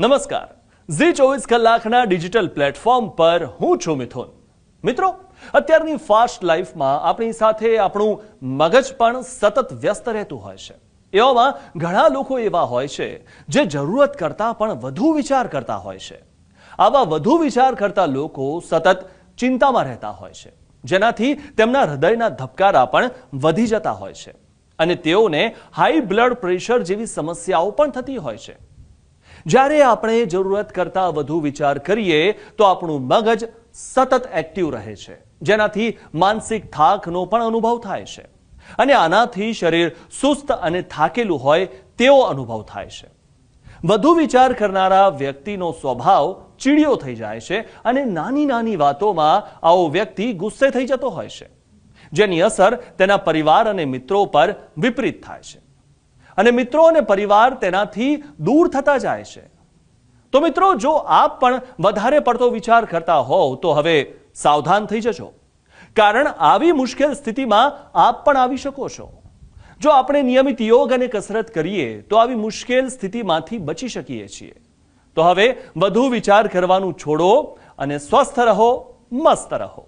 નમસ્કાર. ઝી ચોવીસ કલાકના ડિજિટલ પ્લેટફોર્મ પર હું છું મિથુન. મિત્રો, અત્યારની ફાસ્ટ લાઈફમાં આપણી સાથે આપણું મગજ પણ સતત વ્યસ્ત રહેતું હોય છે. એવામાં ઘણા લોકો એવા હોય છે જે જરૂરત કરતાં પણ વધુ વિચાર કરતા હોય છે. આવા વધુ વિચાર કરતા લોકો સતત ચિંતામાં રહેતા હોય છે. જેનાથી તેમના હૃદયના ધબકારા પણ વધી જતા હોય છે. અને તેઓને હાઈ બ્લડ પ્રેશર જેવી સમસ્યાઓ પણ થતી હોય છે. જ્યારે આપણે જરૂરત કરતાં વધુ વિચાર કરીએ તો આપણું મગજ સતત એક્ટિવ રહે છે. જેનાથી માનસિક થાકનો પણ અનુભવ થાય છે. અને આનાથી શરીર સુસ્ત અને થાકેલું હોય તેવો અનુભવ થાય છે. વધુ વિચાર કરનારા વ્યક્તિનો સ્વભાવ ચીડિયો થઈ જાય છે અને નાની નાની વાતોમાં આવો વ્યક્તિ ગુસ્સે થઈ જતો હોય છે. જેની અસર તેના પરિવાર અને મિત્રો પર વિપરીત થાય છે. અને મિત્રો અને પરિવાર તેનાથી દૂર થતા જાય છે. તો મિત્રો, જો આપ પણ વધારે પડતો વિચાર કરતા હોવ, તો હવે સાવધાન થઈ જજો. કારણ આવી મુશ્કેલ સ્થિતિમાં આપ પણ આવી શકો છો. જો આપણે નિયમિત યોગ અને કસરત કરીએ, તો આવી મુશ્કેલ સ્થિતિમાંથી બચી શકીએ છીએ. તો હવે વધુ વિચાર કરવાનું છોડો અને સ્વસ્થ રહો, મસ્ત રહો.